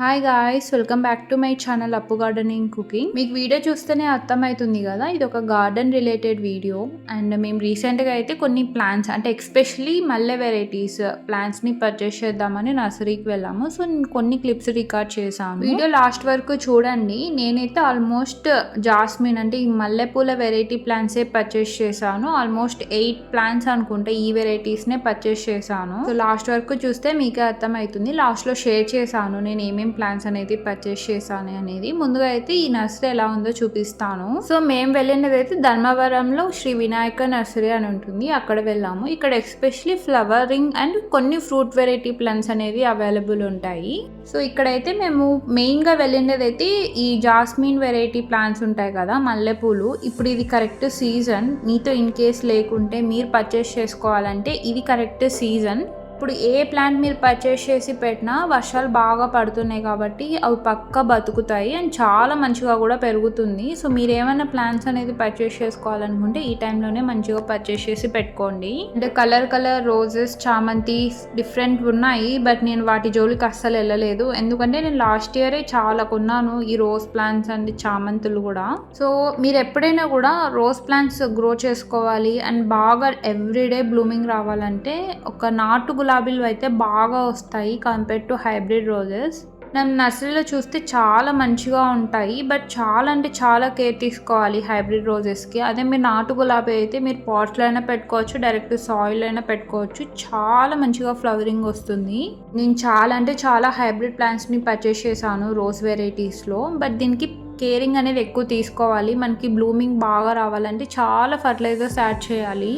Hi guys welcome back to my channel Appu gardening cooking మీకు video చూస్తేనే అర్థమవుతుంది కదా ఇది ఒక గార్డెన్ రిలేటెడ్ వీడియో అండ్ మేము రీసెంట్గా అయితే కొన్ని ప్లాంట్స్ అంటే ఎక్స్పెషలీ మల్లె వెరైటీస్ ప్లాంట్స్ని పర్చేస్ చేద్దామని నర్సరీకి వెళ్ళాము. సో నేను కొన్ని క్లిప్స్ రికార్డ్ చేశాను వీడియో లాస్ట్ వరకు చూడండి. నేనైతే ఆల్మోస్ట్ జాస్మిన్ అంటే ఈ మల్లెపూల వెరైటీ ప్లాంట్సే పర్చేస్ చేశాను. ఆల్మోస్ట్ ఎయిట్ ప్లాంట్స్ అనుకుంటే ఈ వెరైటీస్నే పర్చేస్ చేశాను. సో లాస్ట్ వరకు చూస్తే మీకే అర్థమవుతుంది. లాస్ట్లో షేర్ చేశాను. నేను ఏమేమి ఏమేం ప్లాంట్స్ అనేది పర్చేస్ చేశాను అనేది ముందుగా అయితే ఈ నర్సరీ ఎలా ఉందో చూపిస్తాను. సో మేము వెళ్ళినది అయితే ధర్మవరంలో శ్రీ వినాయక నర్సరీ అని ఉంటుంది. అక్కడ వెళ్ళాము. ఇక్కడ ఎస్పెషలీ ఫ్లవరింగ్ అండ్ కొన్ని ఫ్రూట్ వెరైటీ ప్లాంట్స్ అనేది అవైలబుల్ ఉంటాయి. సో ఇక్కడైతే మేము మెయిన్గా వెళ్ళినది అయితే ఈ జాస్మిన్ వెరైటీ ప్లాంట్స్ ఉంటాయి కదా మల్లెపూలు. ఇప్పుడు ఇది కరెక్ట్ సీజన్ మీతో ఇన్ కేస్ లేకుంటే మీరు పర్చేస్ చేసుకోవాలంటే ఇది కరెక్ట్ సీజన్ ఇప్పుడు ఏ ప్లాంట్ మీరు పర్చేస్ చేసి పెట్టినా వర్షాలు బాగా పడుతున్నాయి కాబట్టి అవి పక్క బతుకుతాయి అండ్ చాలా మంచిగా కూడా పెరుగుతుంది. సో మీరు ఏమైనా ప్లాంట్స్ అనేది పర్చేస్ చేసుకోవాలనుకుంటే ఈ టైంలోనే మంచిగా పర్చేస్ చేసి పెట్టుకోండి. అంటే కలర్ కలర్ రోజెస్ చామంతి డిఫరెంట్ ఉన్నాయి బట్ నేను వాటి జోలికి అస్సలు వెళ్ళలేదు. ఎందుకంటే నేను లాస్ట్ ఇయరే చాలా కొన్నాను ఈ రోజ్ ప్లాంట్స్ అండ్ చామంతులు కూడా. సో మీరు ఎప్పుడైనా కూడా రోజ్ ప్లాంట్స్ గ్రో చేసుకోవాలి అండ్ బాగా ఎవ్రీడే బ్లూమింగ్ రావాలంటే ఒక నాటు గులాబీలు అయితే బాగా వస్తాయి కంపేర్ టు హైబ్రిడ్ రోజెస్ నన్ను నర్సరీలో చూస్తే చాలా మంచిగా ఉంటాయి బట్ చాలా అంటే చాలా కేర్ తీసుకోవాలి హైబ్రిడ్ రోజెస్కి అదే మీరు నాటు గులాబీ అయితే మీరు పాట్స్లో అయినా పెట్టుకోవచ్చు డైరెక్ట్ సాయిల్ అయినా పెట్టుకోవచ్చు. చాలా మంచిగా ఫ్లవరింగ్ వస్తుంది. నేను చాలా అంటే చాలా హైబ్రిడ్ ప్లాంట్స్ని పర్చేస్ చేశాను రోజ్ వెరైటీస్లో బట్ దీనికి కేరింగ్ అనేది ఎక్కువ తీసుకోవాలి. మనకి బ్లూమింగ్ బాగా రావాలంటే చాలా ఫర్టిలైజర్స్ యాడ్ చేయాలి.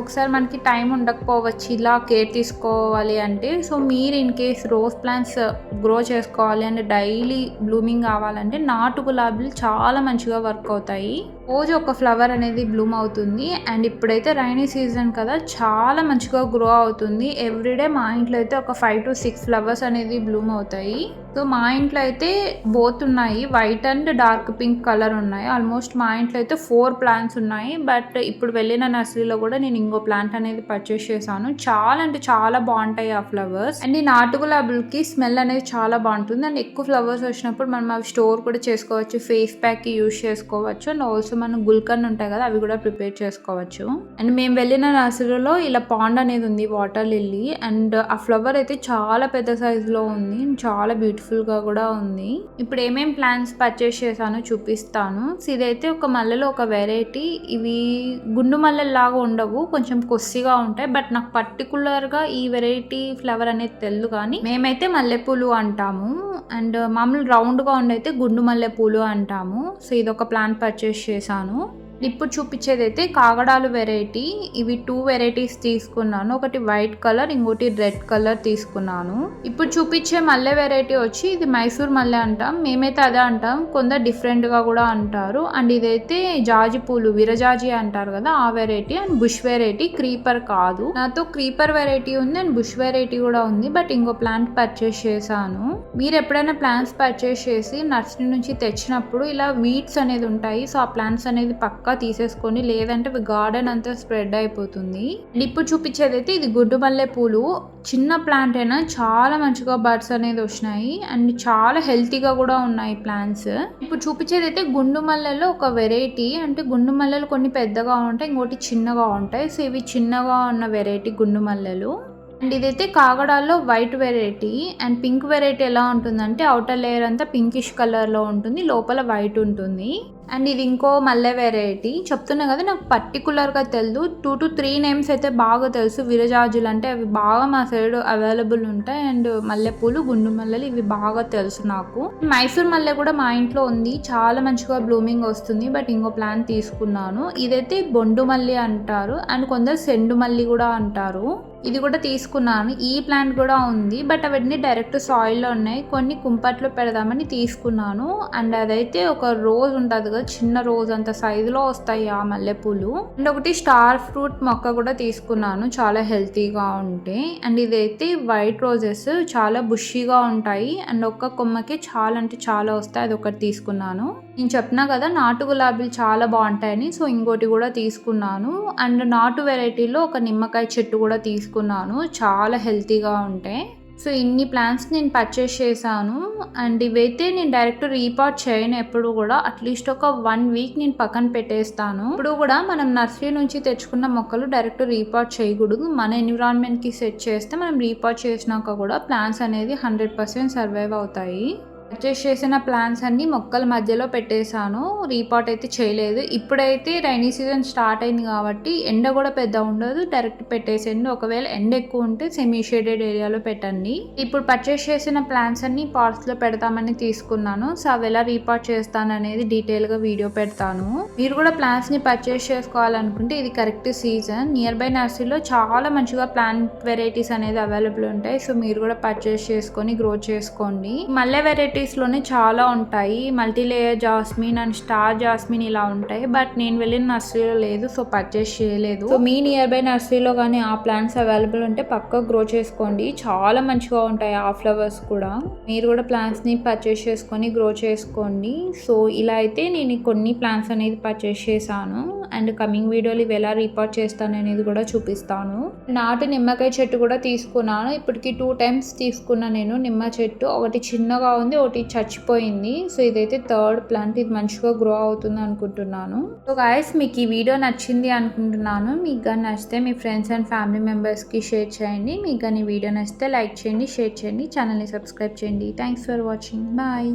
ఒకసారి మనకి టైం ఉండకపోవచ్చు ఇలా కేర్ తీసుకోవాలి అంటే సో మీరు in case rose plants grow చేసుకోవాలి అంటే డైలీ బ్లూమింగ్ కావాలంటే నాటు గులాబీలు చాలా మంచిగా వర్క్ అవుతాయి. రోజు ఒక ఫ్లవర్ అనేది బ్లూమ్ అవుతుంది. అండ్ ఇప్పుడైతే రైనీ సీజన్ కదా చాలా మంచిగా గ్రో అవుతుంది. ఎవ్రీడే మా ఇంట్లో అయితే ఒక ఫైవ్ టు సిక్స్ ఫ్లవర్స్ అనేది బ్లూమ్ అవుతాయి. సో మా ఇంట్లో అయితే బోత్ ఉన్నాయి. White and dark pink colour ఉన్నాయి. ఆల్మోస్ట్ మా ఇంట్లో అయితే ఫోర్ ప్లాంట్స్ ఉన్నాయి. బట్ ఇప్పుడు వెళ్ళిన నర్సరీలో కూడా నేను ఇంకో ప్లాంట్ అనేది పర్చేస్ చేశాను. చాలా అంటే చాలా బాగుంటాయి ఆ ఫ్లవర్స్. అండ్ ఈ నాటు గులాబులకి స్మెల్ అనేది చాలా బాగుంటుంది. అండ్ ఎక్కువ ఫ్లవర్స్ వచ్చినప్పుడు మనం అవి స్టోర్ కూడా చేసుకోవచ్చు. ఫేస్ ప్యాక్ యూస్ చేసుకోవచ్చు. అండ్ ఆల్సో మనం గుల్కన్ ఉంటాయి కదా అవి కూడా ప్రిపేర్ చేసుకోవచ్చు. అండ్ మేము వెళ్ళిన నర్సరీలో ఇలా పాండ్ అనేది ఉంది వాటర్ లిల్లీ. అండ్ ఆ ఫ్లవర్ అయితే చాలా పెద్ద సైజులో ఉంది. చాలా బ్యూటిఫుల్గా కూడా ఉంది. ఇప్పుడు ఏమేం ప్లాంట్స్ పర్చేస్ చేశానో చూపిస్తాను. సో ఇదైతే ఒక మల్లెలో ఒక వెరైటీ. ఇవి గుండు మల్లెలాగా ఉండవు. కొంచెం కొస్సిగా ఉంటాయి బట్ నాకు పర్టికులర్గా ఈ వెరైటీ ఫ్లవర్ అనేది తెలియదు కానీ మేమైతే మల్లెపూలు అంటాము. అండ్ మామూలు రౌండ్గా ఉండైతే గుండు మల్లెపూలు అంటాము. సో ఇది ఒక ప్లాంట్ పర్చేస్ చేశాను. ఇప్పుడు చూపించేది అయితే కాగడాలు వెరైటీ. ఇవి టూ వెరైటీస్ తీసుకున్నాను. ఒకటి వైట్ కలర్ ఇంకోటి రెడ్ కలర్ తీసుకున్నాను. ఇప్పుడు చూపించే మల్లె వెరైటీ వచ్చి ఇది మైసూర్ మల్లె అంటాం. మేమైతే అదే అంటాం. కొందరు డిఫరెంట్గా కూడా అంటారు. అండ్ ఇదైతే జాజి పూలు విరజాజి అంటారు కదా ఆ variety and bush variety creeper కాదు. నాతో క్రీపర్ వెరైటీ ఉంది అండ్ బుష్ వెరైటీ కూడా ఉంది. బట్ ఇంకో ప్లాంట్ పర్చేస్ చేశాను. మీరు ఎప్పుడైనా ప్లాంట్స్ పర్చేస్ చేసి నర్సరీ నుంచి తెచ్చినప్పుడు ఇలా వీడ్స్ అనేది ఉంటాయి. సో ఆ ప్లాంట్స్ అనేది పక్కా తీసేసుకొని లేదంటే గార్డెన్ అంతా స్ప్రెడ్ అయిపోతుంది. అండ్ ఇప్పుడు చూపించేది అయితే ఇది గుడ్డు మల్లె పూలు. చిన్న ప్లాంట్ అయినా చాలా మంచిగా బర్డ్స్ అనేది వచ్చినాయి. అండ్ చాలా హెల్తీగా కూడా ఉన్నాయి ప్లాంట్స్. ఇప్పుడు చూపించేది అయితే గుండు మల్లెలో ఒక వెరైటీ. అంటే గుండు మల్లెలు కొన్ని పెద్దగా ఉంటాయి ఇంకోటి చిన్నగా ఉంటాయి. సో ఇవి చిన్నగా ఉన్న వెరైటీ గుండు మల్లెలు అండ్ ఇదైతే కాగడాల్లో white variety. And pink variety ఎలా ఉంటుందంటే అవుటర్ లేయర్ అంతా పింకిష్ కలర్లో ఉంటుంది లోపల వైట్ ఉంటుంది. అండ్ ఇది ఇంకో మల్లె వెరైటీ చెప్తున్నా కదా నాకు పర్టికులర్గా తెలుదు. టూ టు త్రీ నేమ్స్ అయితే బాగా తెలుసు. విరజాజులు అంటే అవి బాగా మా సైడ్ అవైలబుల్ ఉంటాయి. అండ్ మల్లెపూలు గుండు మల్లెలు ఇవి బాగా తెలుసు నాకు. మైసూర్ మల్లె కూడా మా ఇంట్లో ఉంది. చాలా మంచిగా బ్లూమింగ్ వస్తుంది. బట్ ఇంకో ప్లాన్ తీసుకున్నాను. ఇదైతే బొండు మల్లి అంటారు. అండ్ కొందరు సెండు మల్లి కూడా అంటారు. ఇది కూడా తీసుకున్నాను. ఈ ప్లాంట్ కూడా ఉంది. బట్ అవన్నీ డైరెక్ట్ సాయిల్లో ఉన్నాయి. కొన్ని కుంపట్లో పెడదామని తీసుకున్నాను. అండ్ అదైతే ఒక రోజ్ ఉంటుంది కదా చిన్న రోజ్ అంత సైజులో వస్తాయి ఆ మల్లెపూలు. అండ్ ఒకటి స్టార్ ఫ్రూట్ మొక్క కూడా తీసుకున్నాను చాలా హెల్తీగా ఉంటే. అండ్ ఇదైతే వైట్ రోజెస్ చాలా బుషీగా ఉంటాయి. అండ్ ఒక్క కొమ్మకి చాలా అంటే చాలా వస్తాయి అది ఒకటి తీసుకున్నాను. నేను చెప్పినా కదా నాటు గులాబీలు చాలా బాగుంటాయని సో ఇంకోటి కూడా తీసుకున్నాను. అండ్ నాటు వెరైటీలో ఒక నిమ్మకాయ చెట్టు కూడా తీసుకున్నాను చాలా హెల్తీగా ఉంటాయి సో ఇన్ని ప్లాంట్స్ నేను పర్చేస్ చేశాను. అండ్ ఇవైతే నేను డైరెక్ట్ రీపాట్ చేయను ఎప్పుడు కూడా. అట్లీస్ట్ ఒక వన్ వీక్ నేను పక్కన పెట్టేస్తాను. ఇప్పుడు కూడా మనం నర్సరీ నుంచి తెచ్చుకున్న మొక్కలు డైరెక్ట్ రీపాట్ చేయకూడదు. మన ఎన్విరాన్మెంట్కి సెట్ చేస్తే మనం రీపాట్ చేసినాక కూడా ప్లాన్స్ అనేది హండ్రెడ్ పర్సెంట్ సర్వైవ్ అవుతాయి. పర్చేస్ చేసిన ప్లాన్స్ అన్ని మొక్కల మధ్యలో పెట్టేశాను. రీపాట్ అయితే చేయలేదు. ఇప్పుడైతే రైనీ సీజన్ స్టార్ట్ అయింది కాబట్టి ఎండ కూడా పెద్ద ఉండదు. డైరెక్ట్ పెట్టేసేయండి. ఒకవేళ ఎండ ఎక్కువ ఉంటే సెమీ షేడెడ్ ఏరియాలో పెట్టండి. ఇప్పుడు పర్చేస్ చేసిన ప్లాన్స్ అన్ని పాట్స్లో పెడతామని తీసుకున్నాను. సో అవి ఎలా రీపాట్ చేస్తాను అనేది డీటెయిల్గా వీడియో పెడతాను. మీరు కూడా ప్లాంట్స్ని పర్చేస్ చేసుకోవాలనుకుంటే ఇది కరెక్ట్ సీజన్ నియర్ బై నర్సరీలో చాలా మంచిగా ప్లాంట్ వెరైటీస్ అనేది అవైలబుల్ ఉంటాయి. సో మీరు కూడా పర్చేస్ చేసుకొని గ్రో చేసుకోండి. మల్లె వెరైటీ లోనే చాలా ఉంటాయి. Multi layer jasmine and star jasmine ఇలా ఉంటాయి. బట్ నేను వెళ్ళిన నర్సరీలో లేదు సో పర్చేస్ చేయలేదు. సో మీ నియర్ బై నర్సరీలో కానీ ఆ ప్లాంట్స్ అవైలబుల్ ఉంటే పక్క గ్రో చేసుకోండి. చాలా మంచిగా ఉంటాయి ఆ ఫ్లవర్స్ కూడా. మీరు కూడా ప్లాంట్స్ని పర్చేస్ చేసుకొని గ్రో చేసుకోండి. సో ఇలా అయితే నేను కొన్ని ప్లాంట్స్ అనేది పర్చేస్ చేశాను. అండ్ కమింగ్ వీడియోలు ఇవి ఎలా రిపోర్ట్ చేస్తాను అనేది కూడా చూపిస్తాను. నాటి నిమ్మకాయ చెట్టు కూడా తీసుకున్నాను. ఇప్పటికి టూ టైమ్స్ తీసుకున్నా నేను నిమ్మ చెట్టు. ఒకటి చిన్నగా ఉంది ఒకటి చచ్చిపోయింది. సో ఇదైతే థర్డ్ ప్లాంట్. ఇది మంచిగా గ్రో అవుతుంది అనుకుంటున్నాను. సో గాయస్ మీకు ఈ వీడియో నచ్చింది అనుకుంటున్నాను. మీకు కానీ నచ్చితే మీ ఫ్రెండ్స్ అండ్ ఫ్యామిలీ మెంబర్స్కి షేర్ చేయండి. మీకు కానీ వీడియో నచ్చితే లైక్ చేయండి షేర్ చేయండి. ఛానల్ని సబ్స్క్రైబ్ చేయండి. Thanks for watching bye